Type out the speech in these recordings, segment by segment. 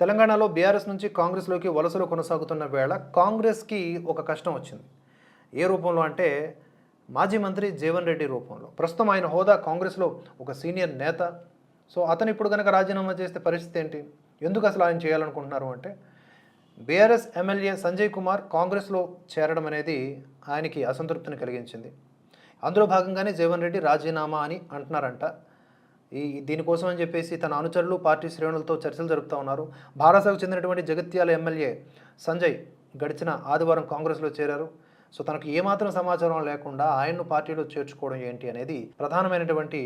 తెలంగాణలో బీఆర్ఎస్ నుంచి కాంగ్రెస్లోకి వలసలు కొనసాగుతున్న వేళ కాంగ్రెస్కి ఒక కష్టం వచ్చింది. ఏ రూపంలో అంటే మాజీ మంత్రి జీవన్ రెడ్డి రూపంలో. ప్రస్తుతం ఆయన హోదా కాంగ్రెస్లో ఒక సీనియర్ నేత. సో అతను ఇప్పుడు కనుక రాజీనామా చేస్తే పరిస్థితి ఏంటి? ఎందుకు అసలు ఆయన చేయాలనుకుంటున్నారు అంటే బీఆర్ఎస్ ఎమ్మెల్యే సంజయ్ కుమార్ కాంగ్రెస్లో చేరడం అనేది ఆయనకి అసంతృప్తిని కలిగించింది. అందులో భాగంగానే జీవన్ రెడ్డి రాజీనామా అని అంటున్నారంట ఈ దీనికోసం అని చెప్పేసి తన అనుచరులు పార్టీ శ్రేణులతో చర్చలు జరుపుతూ ఉన్నారు. భారసకు చెందినటువంటి జగిత్యాల ఎమ్మెల్యే సంజయ్ గడిచిన ఆదివారం కాంగ్రెస్లో చేరారు. సో తనకు ఏమాత్రం సమాచారం లేకుండా ఆయన్ను పార్టీలో చేర్చుకోవడం ఏంటి అనేది ప్రధానమైనటువంటి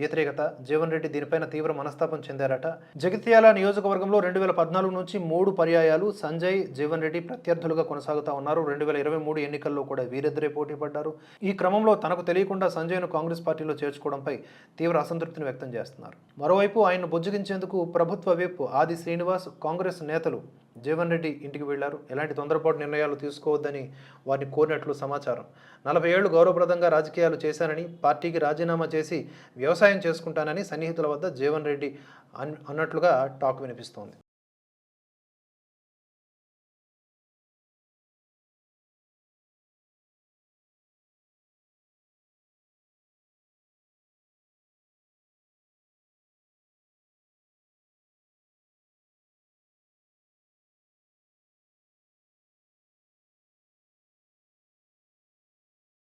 వ్యతిరేకత. జీవన్ రెడ్డి దీనిపైన తీవ్ర మనస్తాపం చెందారట. జగిత్యాల నియోజకవర్గంలో రెండు వేల పద్నాలుగు నుంచి మూడు పర్యాయాలు సంజయ్ జీవన్ రెడ్డి ప్రత్యర్థులుగా కొనసాగుతూ ఉన్నారు. రెండు వేల ఇరవై మూడు ఎన్నికల్లో కూడా వీరిద్దరే పోటీ పడ్డారు. ఈ క్రమంలో తనకు తెలియకుండా సంజయ్ను కాంగ్రెస్ పార్టీలో చేర్చుకోవడంపై తీవ్ర అసంతృప్తిని వ్యక్తం చేస్తున్నారు. మరోవైపు ఆయన్ను బుజ్జగించేందుకు ప్రభుత్వ విప్ ఆది శ్రీనివాస్ కాంగ్రెస్ నేతలు జీవన్ రెడ్డి ఇంటికి వెళ్ళారు ఎలాంటి తొందరపాటు నిర్ణయాలు తీసుకోవద్దని వారిని కోరినట్లు సమాచారం. నలభై ఏళ్ళు గౌరవప్రదంగా రాజకీయాలు చేశానని పార్టీకి రాజీనామా చేసి వ్యవసాయం చేసుకుంటానని సన్నిహితుల వద్ద జీవన్ రెడ్డి అన్- అన్నట్లుగా టాక్ వినిపిస్తోంది.